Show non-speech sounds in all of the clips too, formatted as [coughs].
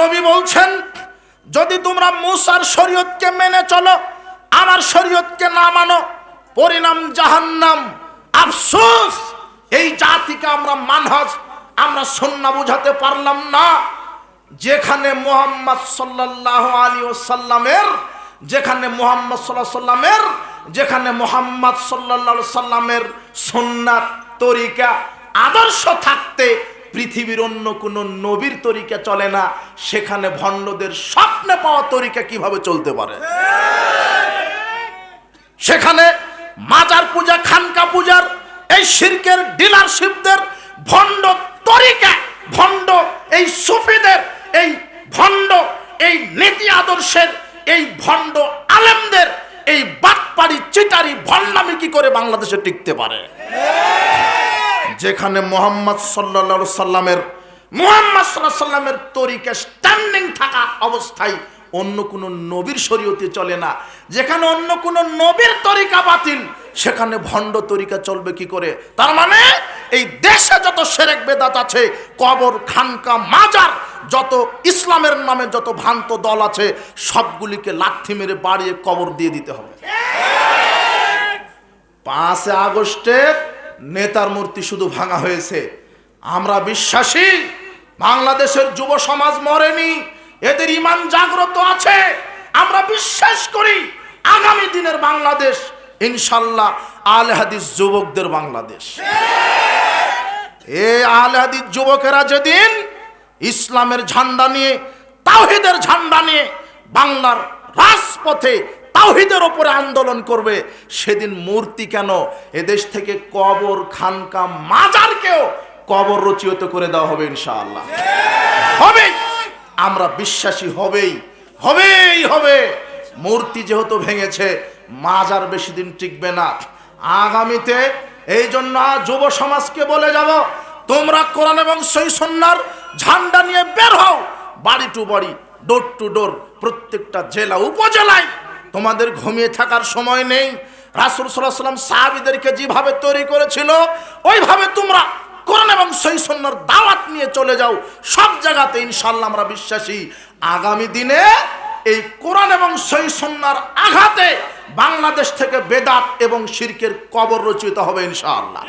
নবী বলছেন, যদি তোমরা মুসার শরীয়তকে মেনে চলো, আমার শরীয়তকে না মানো, পরিণাম জাহান্নাম। আফসোস! এই জাতিকে আমরা মানহাজ, আমরা সন্না বুঝাতে পারলাম না। যেখানে মোহাম্মদ সাল্লাহ আলী সাল্লামের যেখানে মোহাম্মদ সাল্লাহ সাল্লামের যেখানে মোহাম্মদ সাল্লাহ সাল্লামের সন্ন্যাত তরিকা, আদর্শ থাকতে পৃথিবীর অন্য কোনো নবীর তরিকা চলে না, সেখানে ভণ্ডদের স্বপ্নে পাওয়া তরিকা কীভাবে চলতে পারে? সেখানে মাজার পূজা, খানকা পূজার, এই শিরকের ডিলারশিপদের ভণ্ড তরিকা, ভণ্ড এই সুফিদের, এই ভণ্ড এই নীতি আদর্শের, এই ভণ্ড আলেমদের, এই বাটপাড়ি, চিটারি, ভণ্ডামি কি করে বাংলাদেশে টিকতে পারে? যেখানে মোহাম্মদ সাল্লা সাল্লামের, মোহাম্মদ সাল্লাহ সাল্লামের তরিকা স্ট্যান্ডিং থাকা অবস্থায় অন্য কোন নবীর শরীয়তে চলে না। যেখানে অন্য কোন নবীর তরিকা বাতিল, সেখানে ভণ্ড তরিকা চলবে কি করে? তার মানে এই দেশে যত সেরেক বেদাত আছে, কবর, খানকা, মাজার, যত ইসলামের নামে যত ভ্রান্ত দল আছে, সবগুলিকে লাথি মেরে বাড়িয়ে কবর দিয়ে দিতে হবে। পাঁচে আগস্টে নেতার মূর্তি শুধু ভাঙা হয়েছে। আমরা বিশ্বাসী, বাংলাদেশের যুব সমাজ মরেনি, এদের ইমান জাগ্রত আছে। আমরা বিশ্বাস করি, আগামী দিনের বাংলাদেশ, ইনশাল্লাহ আল হাদিস যুবকদের বাংলাদেশ। এ আল হাদিস যুবকেরা যেদিন ইসলামের ঝান্ডা নিয়ে, তাওহিদের ঝান্ডা নিয়ে বাংলার রাজপথে তাওহিদের ওপরে আন্দোলন করবে। সেদিন মূর্তি কেন? এদেশ থেকে কবর, খানকা, মাজারকেও কবর রচিত করে দেওয়া হবে ইনশাআল্লাহ। হবে। আমরা বিশ্বাসী হবেই। হবেই, হবে। মূর্তি যেহেতু ভেঙেছে, মাজার বেশি দিন টিকবে না। আগামীতে এই জন্য যুব সমাজকে বলে যাব, তোমরা কোরআন এবং সই সন্ন্যার ঝান্ডা নিয়ে বের হও। বাড়ি টু বাড়ি, ডোর টু ডোর, প্রত্যেকটা জেলা, উপজেলায় তোমাদের ঘুমিয়ে থাকার সময় নেই। রাসুল সাল্লাম সাহাবিদেরকে যেভাবে তৈরি করেছিল, ওইভাবে তোমরা কোরআন এবং সই সন্ন্যার দাওয়াত নিয়ে চলে যাও। সব জায়গাতে ইনশাল্লাহ আমরা বিশ্বাসী। আগামী দিনে এই কোরআন এবং সই সন্ন্যার আঘাতে বাংলাদেশ থেকে বেদাত এবং শিরকের কবর রচিত হবে ইনশাআল্লাহ।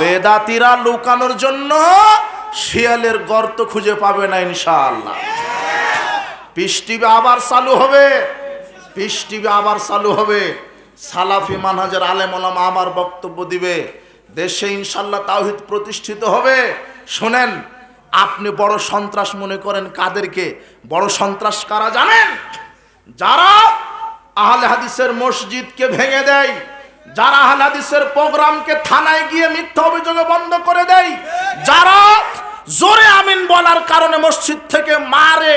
বেদাতিরা লুকানোর জন্য শিয়ালের গর্ত খুঁজে পাবে না ইনশাআল্লাহ। টিভি আবার চালু হবে। পিস টিভি আবার চালু হবে। সালাফি মানহাজের আলেম ওলামা আমার বক্তব্য দিবে। দেশে ইনশাল্লাহ তাওহিদ প্রতিষ্ঠিত হবে। শোনেন, আপনি বড় সন্ত্রাস মনে করেন কাদেরকে? বড় সন্ত্রাস কারা জানেন? যারা আহলে হাদিসের মসজিদকে ভেঙে দেয়, যারা আহলে হাদিসের প্রোগ্রামকে থানায় গিয়ে মিথ্যা অভিযোগে বন্ধ করে দেয়, যারা জোরে আমিন বলার কারণে মসজিদ থেকে মারে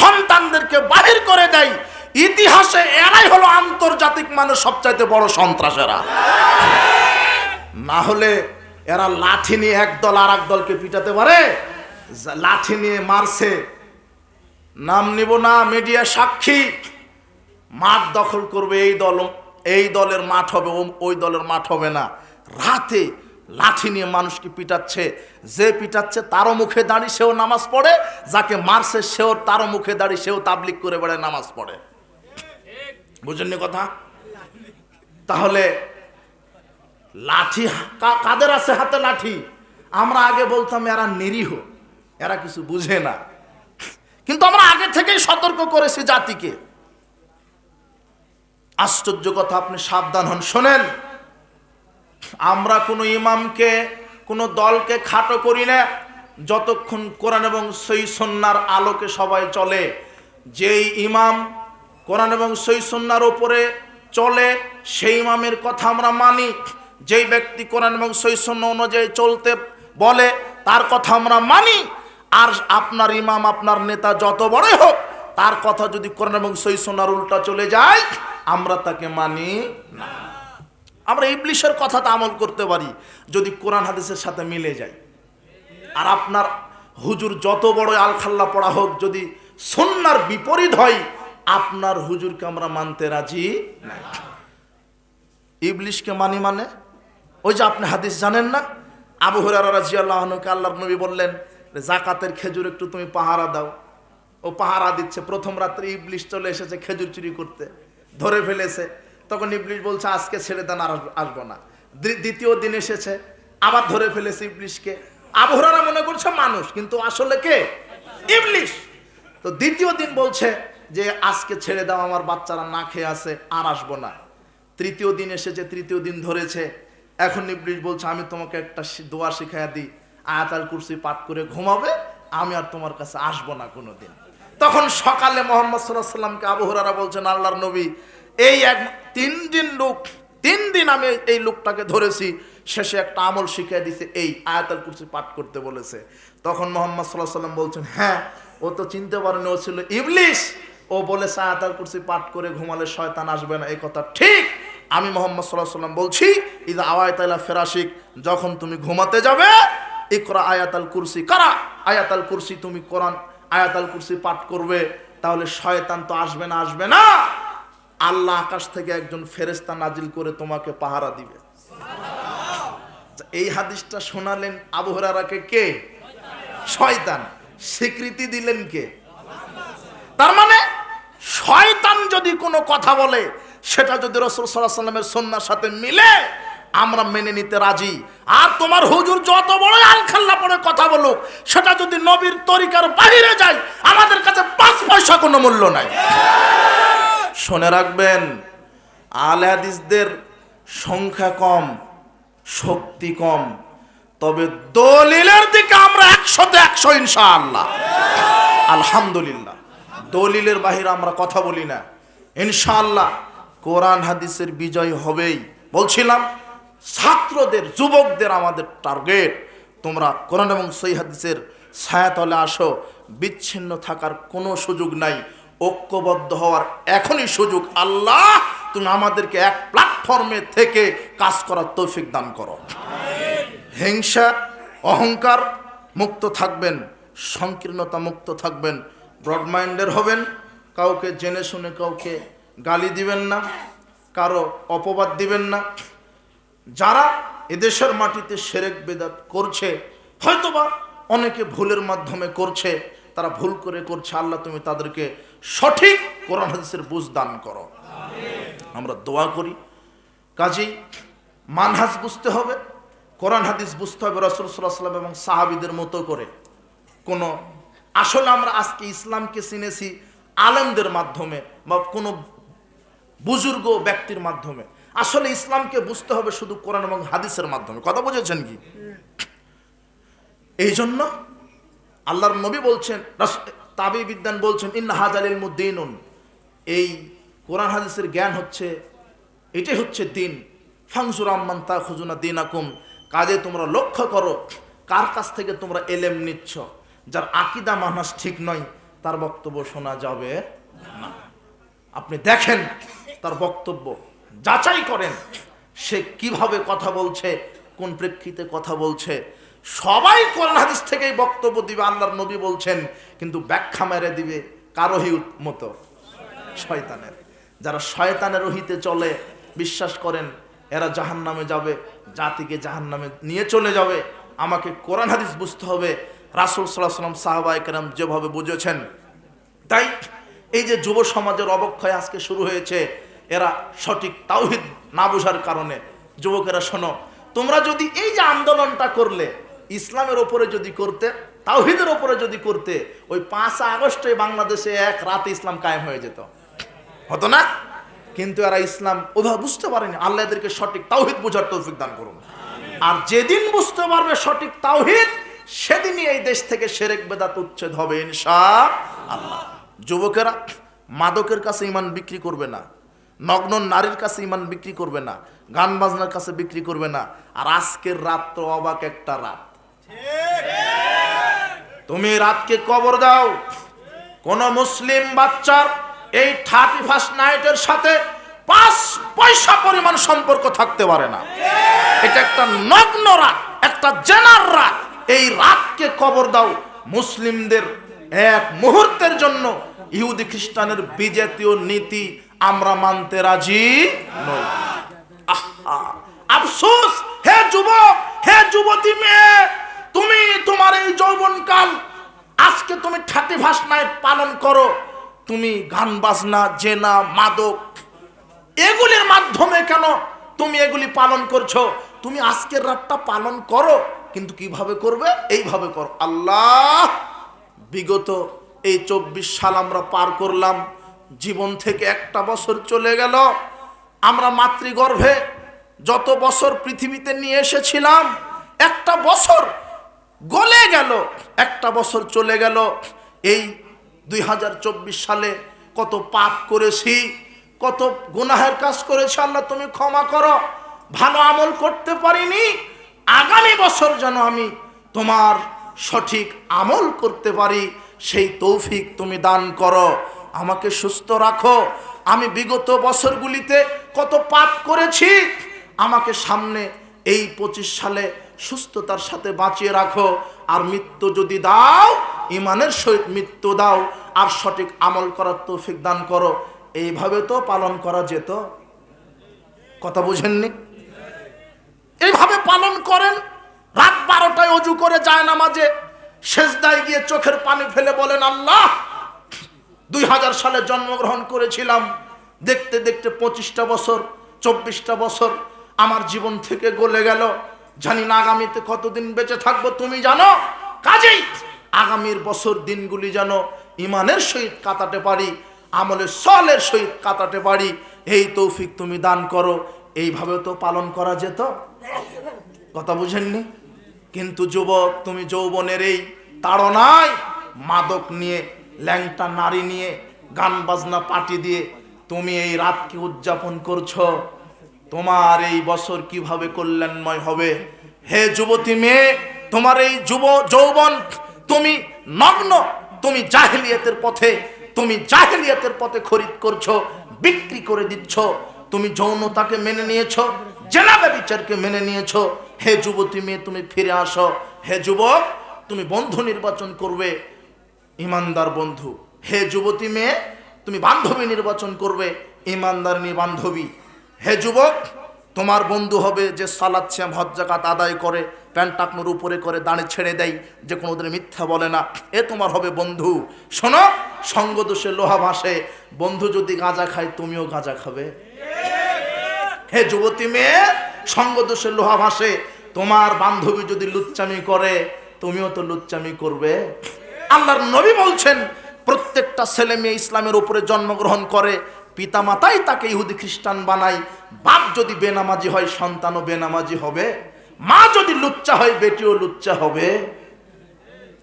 সন্তানদেরকে বাহির করে দেয় ইতিহাসে এরাই হলো আন্তর্জাতিক মানে সবচাইতে বড় সন্ত্রাসেরা। না হলে এরা লাঠি নিয়ে একদল আর এক দলকে পিটাতে পারে লাঠি নিয়ে মারছে। নাম নিব না, মিডিয়া সাক্ষী। মাঠ দখল করবে এই দল, এই দলের মাঠ হবে ওই দলের মাঠ হবে না। রাতে লাঠি নিয়ে মানুষকে পিটাচ্ছে, যে পিটাচ্ছে তারও মুখে দাঁড়িয়ে সেও নামাজ পড়ে, যাকে মারছে সেও তারও মুখে দাঁড়িয়ে সেও তাবলিক করে বেড়ায় নামাজ পড়ে। বুঝেননি কথা? তাহলে লাঠি কাদের আছে হাতে লাঠি? আমরা আগে বলতাম এরা নিরীহ, এরা কিছু বুঝে না। কিন্তু আমরা আগে থেকেই সতর্ক করেছি জাতিকে। আশ্চর্য কথা, আপনি সাবধান হন। শোনেন, আমরা কোনো ইমামকে, কোনো দলকে খাটো করি না। যতক্ষণ কোরআন এবং সই সন্ন্যার আলোকে সবাই চলে, যেই ইমাম কোরআন এবং সই সন্ন্যার ওপরে চলে, সেই ইমামের কথা আমরা মানি। যেই ব্যক্তি কোরআন এবং সই সন্ন্য অনুযায়ী চলতে বলে, তার কথা আমরা মানি। আর আপনার ইমাম, আপনার নেতা যত বড়ই হোক, তার কথা যদি কোরআন এবং সই সন্ন্যার উল্টা চলে যায়, আমরা তাকে মানি না। আমরা ইবলিশের কথাতে আমল করতে পারি, যদি কোরআন হাদিসের সাথে মিলে যায়। আর আপনার হুজুর যত বড় আলখাল্লা পড়া হোক, যদি সন্ন্যার বিপরীত হয় আপনার হুজুরকে আমরা মানতে রাজি। ইবলিশকে মানি মানে? ওই যে আপনি হাদিস জানেন না? আবু হুরারা রাজি আল্লাহর নবী বললেন জাকাতের খেজুর একটু তুমি পাহারা দাও। ও পাহারা দিচ্ছে। প্রথম রাত্রে ইবলিশ চলে এসেছে খেজুর চুরি করতে, ধরে ফেলেছে। তখন ইবলিশ বলছে, আজকে ছেড়ে দেন, আর আসব না। দ্বি- দ্বিতীয় দিন এসেছে, আবার ধরে ফেলেছে ইবলিশকে। আবহাওয়ারা মনে করছে মানুষ, কিন্তু আসলে কে? ইবলিশ। তো দ্বিতীয় দিন বলছে যে আজকে ছেড়ে দাও, আমার বাচ্চারা না খেয়ে আছে, আর আসব না। তৃতীয় দিন এসেছে, তৃতীয় দিন ধরেছে। এখন ইবলিশ বলছে, আমি তোমাকে একটা দোয়া শিখাইয়া দিই। আয়াতাল কুরসি পাঠ করে ঘুমাবে, আমি আর তোমার কাছে আসব না কোনোদিন। তখন সকালে মোহাম্মদ সাল্লাহ সাল্লামকে আবু বলছেন, আল্লাহর নবী, এই এক, তিন দিন লোক, তিন দিন আমি এই লোকটাকে ধরেছি, শেষে একটা আমল শিখিয়ে দিছে, এই আয়াতাল কুরসি পাঠ করতে বলেছে। তখন মোহাম্মদ সাল্লাহ সাল্লাম বলছেন হ্যাঁ ও তো চিনতে পারেনি, ও ছিল ইবলিশ ও বলেছে আয়াতাল কুরসি পাঠ করে ঘুমালে শয়তান আসবে না। এই কথা ঠিক আমি মোহাম্মদ সাল্লাহ সাল্লাম বলছি ইদা আওয়ায়তালা ফেরাশিক, যখন তুমি ঘুমাতে যাবে, ইকরা আয়াতাল কুরসি, কারা আয়াতাল কুরসি, তুমি কোরআন আয়াতাল কুরসি পাঠ করবে, তাহলে শয়তান তো আসবে না আসবে না। আল্লাহ আকাশ থেকে একজন ফেরেস্তা নাজিল করে তোমাকে পাহারা দিবে। এই হাদিসটা শোনালেন আবু হুরায়রাকে কে? শয়তান। স্বীকৃতি দিলেন কে? তার মানে শয়তান যদি কোনো কথা বলে, সেটা যদি রসুল সাল্লাহ সাল্লামের সন্ন্যার সাথে মিলে, আমরা মেনে নিতে রাজি। আর তোমার হুজুর যত বড় আলখাল্লা পড়ে কথা বলুক, সেটা যদি নবীর তরিকার বাহিরে যায়, আমাদের কাছে পাঁচ পয়সা কোনো মূল্য নাই। শুনে রাখবেন, আলে হাদিসদের সংখ্যা কম, শক্তি কম, তবে দলিলের দিকে আমরা একশোতে একশো ইনশাআল্লাহ। আলহামদুলিল্লাহ। দলিলের বাহিরে আমরা কথা বলি না। ইনশাআল্লাহ কোরআন হাদিসের বিজয় হবেই। বলছিলাম, ছাত্রদের, যুবকদের আমাদের টার্গেট। তোমরা কোরআন এবং সই হাদিসের ছায়াতলে আসো, বিচ্ছিন্ন থাকার কোনো সুযোগ নাই। ঐক্যবদ্ধ হওয়ার এখনই সুযোগ আল্লাহ। তুমি আমাদেরকে এক প্ল্যাটফর্মে থেকে কাজ করার তৌফিক দান করো। হিংসা, অহংকার মুক্ত থাকবেন, সংকীর্ণতা মুক্ত থাকবেন ব্রড মাইন্ডের হবেন, কাউকে জেনে শুনে কাউকে গালি দিবেন না, কারও অপবাদ দিবেন না। যারা এদেশের মাটিতে সেরেক বেদাত করছে, হয়তোবা অনেকে ভুলের মাধ্যমে করছে, তারা ভুল করে করছে, আল্লাহ তুমি তাদেরকে সঠিক কোরআন হাদিসের বুঝ দান করো। আমরা দোয়া করি। কাজেই মানহাজ বুঝতে হবে, কোরআন হাদিস বুঝতে হবে রসুল সাল্লাহ সাল্লাম এবং সাহাবিদের মতো করে। কোনো আসলে আমরা আজকে ইসলামকে চিনেছি আলেমদের মাধ্যমে বা কোনো বুজুর্গ ব্যক্তির মাধ্যমে। আসলে ইসলামকে বুঝতে হবে শুধু কোরআন এবং হাদিসের মাধ্যমে। কথা বুঝেছেন কি? এই জন্য আল্লাহর নবী বলছেন তাবি বিদ্যান বলছেন, ইন্না হাজালিল মুদ্দিনুন। এই কোরআন হাদিসের জ্ঞান হচ্ছে, এটাই হচ্ছে দিন। ফাংসুর আম্মান তা খুজুনা দিন আকুম কাজে তোমরা লক্ষ্য করো, কার কাছ থেকে তোমরা এলেম নিচ্ছ? যার আকিদা মানাস ঠিক নয়, তার বক্তব্য শোনা যাবে না। আপনি দেখেন তার বক্তব্য, যাচাই করেন সে কীভাবে কথা বলছে, কোন প্রেক্ষিতে কথা বলছে। সবাই কোরআন হাদিস থেকেই বক্তব্য দিবে, আল্লাহর নবী বলছেন, কিন্তু ব্যাখ্যা মেরে দিবে কারোহি মতো, শয়তানের। যারা শয়তানের রহিতে চলে, বিশ্বাস করেন, এরা জাহান নামে যাবে, জাতিকে জাহান নামে নিয়ে চলে যাবে। আমাকে কোরআন হাদিস বুঝতে হবে রাসুল সাল্লাম সাহাবা একরাম যেভাবে বুঝেছেন, তাই এই যে যুব সমাজের অবক্ষয় আজকে শুরু হয়েছে, এরা সঠিক তাওহিদ না বোঝার কারণে। যুবকেরা, শোনো, তোমরা যদি এই যে আন্দোলনটা করলে, ইসলামের ওপরে যদি করতে, তাওহিদের ওপরে যদি করতে, ওই পাঁচ আগস্টে বাংলাদেশে এক রাতে ইসলাম কায়েম হয়ে যেত। হতো না? কিন্তু এরা ইসলাম ওভাবে বুঝতে পারেনি। আল্লাহ এদেরকে সঠিক তাওহিদ বোঝার তৌফিক দান করুন। আর যেদিন বুঝতে পারবে সঠিক তাওহিদ সেদিনই এই দেশ থেকে সেরেক বেদাত উচ্ছেদ হবে ইনশা আল্লাহ যুবকেরা, মাদকের কাছে ইমান বিক্রি করবে না, নগ্ন নারীর কাছে ইমান বিক্রি করবে না, গান বাজনার কাছে বিক্রি করবে না, আর আজকের রাত তো অবাক একটা রাত। তুমি রাতকে কবর দাও। কোন মুসলিম বাচ্চার এই থার্টি ফার্স্ট নাইটের সাথে পাঁচ পয়সা পরিমাণ সম্পর্ক থাকতে পারে না। এটা একটা নগ্ন রাত, একটা জেনার রাত। এই রাতকে কবর দাও মুসলিমদের এক মুহূর্তের জন্য। ইহুদি খ্রিস্টানের বিজাতীয় নীতি আমরা মানতে রাজি নই। আফসোস, হে যুবক, হে যুবতী মেয়ে, তুমি তোমার এই যৌবনকাল আজকে তুমি ফার্স্ট নাইট পালন করো। তুমি গান বাজনা, জেনা, মাদক, এগুলির মাধ্যমে কেন তুমি এগুলি পালন করছ? তুমি আজকের রাতটা পালন করো। কিন্তু কীভাবে করবে? এইভাবে কর। আল্লাহ, বিগত এই চব্বিশ সাল আমরা পার করলাম। জীবন থেকে একটা বছর চলে গেল। আমরা মাতৃগর্ভে যত বছর পৃথিবীতে নিয়ে এসেছিলাম, একটা বছর গলে গেল, একটা বছর চলে গেল। এই দুই হাজার চব্বিশ সালে কত পাপ করেছি, কত গুনাহের কাজ করেছি, আল্লাহ তুমি ক্ষমা করো। ভালো আমল করতে পারিনি আগামী বছর যেন আমি তোমার সঠিক আমল করতে পারি, সেই তৌফিক তুমি দান করো। আমাকে সুস্থ রাখো। আমি বিগত বছরগুলিতে কত পাপ করেছি, আমাকে সামনে এই পঁচিশ সালে সুস্থতার সাথে বাঁচিয়ে রাখো। আর মৃত্যু যদি দাও, ইমানের সহিত মৃত্যু দাও, আর সঠিক আমল করার তৌফিক দান করো। এইভাবে তো পালন করা যেত। কথা বুঝেননি? এইভাবে পালন করেন, রাত বারোটায় অজু করে যায় না মাঝে শেষদায় গিয়ে চোখের পানি ফেলে বলেন, আল্লাহ, দুই হাজার সালে জন্মগ্রহণ করেছিলাম। দেখতে দেখতে পঁচিশটা বছর, চব্বিশটা বছর আমার জীবন থেকে গলে গেল। জানি না আগামীতে কতদিন বেঁচে থাকব, তুমি জানো? কাজেই আগামীর বছর দিনগুলি যেন ইমানের সহিত কাটাতে পারি, আমলের সলের সহিত কাটাতে পারি, এই তৌফিক তুমি দান করো। এইভাবে তো পালন করা যেত। কথা বুঝেননি? কিন্তু যুবক, তুমি যৌবনের এই তাড়নায় মাদক নিয়ে, ল্যাংটা নারী নিয়ে, গান বাজনা পার্টি দিয়ে তুমি এই রাতকে উদযাপন করছ। তোমার এই বছর কীভাবে কল্যাণময় হবে? হে যুবতী মেয়ে, তোমার এই যুব, যৌবন, তুমি নগ্ন, তুমি জাহেলিয়াতের পথে, তুমি জাহেলিয়াতের পথে খরিদ করছ, বিক্রি করে দিচ্ছ। তুমি যৌনতাকে মেনে নিয়েছো জেনাবে বিচারকে মেনে নিয়েছো। হে যুবতী মেয়ে, তুমি ফিরে আসো। হে যুবক, তুমি বন্ধু নির্বাচন করবে। ইমানদার বন্ধু, হে যুবতী মেয়ে, তুমি বান্ধবী নির্বাচন করবে। ইমানদারিনী বান্ধবী, হে যুবক, তোমার বন্ধু হবে যে সালাদ শ্যাম হজ্জাকাত আদায় করে, প্যান্ট টাকনোর উপরে করে দাঁড়ে ছেড়ে দেয়, যে কোনো কোনোদিন মিথ্যা বলে না। এ তোমার হবে বন্ধু। শোনো সঙ্গ দোষে লোহা ভাসে। বন্ধু যদি গাঁজা খায়, তুমিও গাঁজা খাবে। হে যুবতী মেয়ে, সঙ্গ দোষে লোহা ভাসে। তোমার বান্ধবী যদি লুচ্চামি করে, তুমিও তো লুচ্চামি করবে। আল্লাহর নবী বলছেন, প্রত্যেকটা ছেলে মেয়ে ইসলামের উপরে জন্মগ্রহণ করে পিতা মাতাই তাকে ইহুদি খ্রিস্টান বানায়। বাপ যদি বেনামাজি হয়, সন্তানও বেনামাজি হবে। মা যদি লুচ্চা হয়, বেটিও লুচ্চা হবে।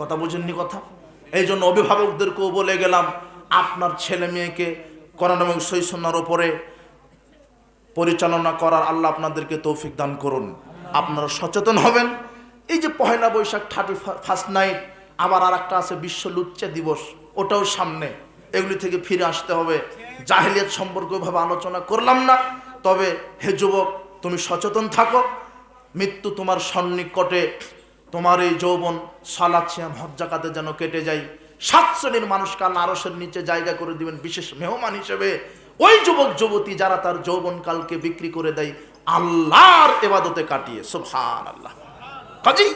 কথা বুঝেননি কথা? এই জন্য অভিভাবকদেরকেও বলে গেলাম, আপনার ছেলে মেয়েকে করোনা এবং সৈসন্যার ওপরে পরিচালনা করার আল্লাহ আপনাদেরকে তৌফিক দান করুন। আপনারা সচেতন হবেন। এই যে Pohela Boishakh, thirty first night, আবার আর একটা আছে বিশ্ব লুচ্চা দিবস, ওটাও সামনে। এগুলি থেকে ফিরে আসতে হবে। জাহেলিয়াত সম্পর্কে ভাবে আলোচনা করলাম না। তবে হে যুবক, তুমি সচেতন থাকো। মৃত্যু তোমার সন্নিকটে। তোমার এই যৌবন সালাদ শ্যাম হজ্জাকাতে যেন কেটে যায়। সাত শ্রেণির মানুষকে আল্লাহ আরসের নিচে জায়গা করে দিবেন বিশেষ মেহমান হিসেবে। ওই যুবক, যুবতী যারা তার যৌবন কালকে বিক্রি করে দেয়, আল্লাহর এবাদতে কাটিয়ে সুবহান আল্লাহ কাজী,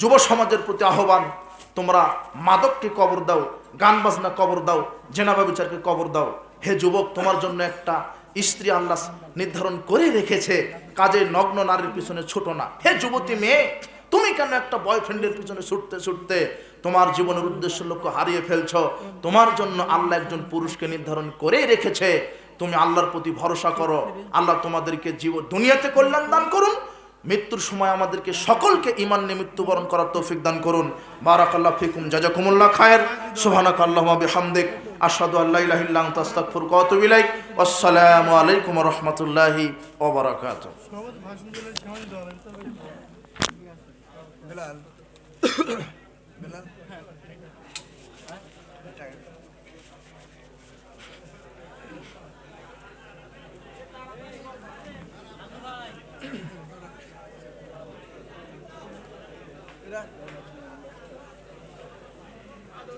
যুব সমাজের প্রতি আহ্বান, তোমরা মাদককে কবর দাও, গান বাজনা কবর দাও জেনাবা বিচারকে কবর দাও। হে যুবক, তোমার জন্য একটা স্ত্রী আল্লাহ নির্ধারণ করে রেখেছে, কাজে নগ্ন নারীর পিছনে ছোট না। হে যুবতী মেয়ে তুমি কেন একটা বয়ফ্রেন্ডের পিছনে ছুটতে ছুটতে তোমার জীবনের উদ্দেশ্য লক্ষ্য হারিয়ে ফেলছ? তোমার জন্য আল্লাহ একজন পুরুষকে নির্ধারণ করে রেখেছে। তুমি আল্লাহর প্রতি ভরসা করো। আল্লাহ তোমাদেরকে জীবন দুনিয়াতে কল্যাণ দান করুন। মৃত্যুর সময় আমাদেরকে সকলকে ইমান নিয়ে মৃত্যুবরণ করার তৌফিক দান করুন। বারাকাল্লাহ ফিকুম, জাজাকুমুল্লাহ খায়ের। সুবহানাক আল্লাহুম্মা বিহামদিক। আশহাদু আল্লা ইলাহা ইল্লা আনতা, আস্তাগফিরুকা ওয়া আতুবু ইলাইক। আসসালামু আলাইকুম ওয়া রাহমাতুল্লাহি ওয়া বারাকাতুহু। সমাজ ভাষণ [coughs]